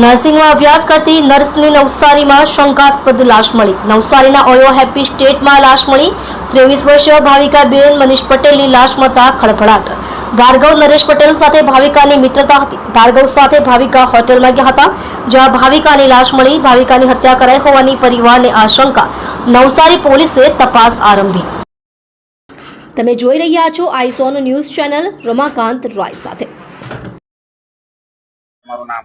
નર્સિંગમાં અભ્યાસ કરતી નર્સની નવસારીમાં શંકાસ્પદ લાશ મળી. નવસારીના ઓયો હેપી સ્ટેટમાં લાશ મળી. ત્રેવીસ વર્ષીય ભાવિકાબેન મનીષ પટેલની લાશ મળતા ખળભળાટ. ભાર્ગવ નરેશ પટેલ સાથે ભાવિકાની મિત્રતા હતી. ભાર્ગવ સાથે ભાવિકા હોટેલમાં ગયા હતા જ્યાં ભાવિકાની લાશ મળી. ભાવિકાની હત્યા કરાઈ હોવાની પરિવારને આશંકા. નવસારી પોલીસે તપાસ આરંભી. તમે જોઈ રહ્યા છો આઈસોન ન્યૂઝ ચેનલ રમાકાંત રોય સાથે. મારું નામ.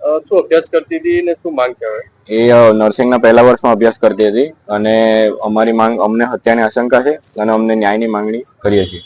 શું અભ્યાસ કરતી હતી ને શું માંગ છે એ નર્સિંગના પહેલા વર્ષમાં અભ્યાસ કરતી હતી અને અમારી માંગ અમને હત્યાની આશંકા છે અને અમને ન્યાયની માંગણી કરીએ છીએ.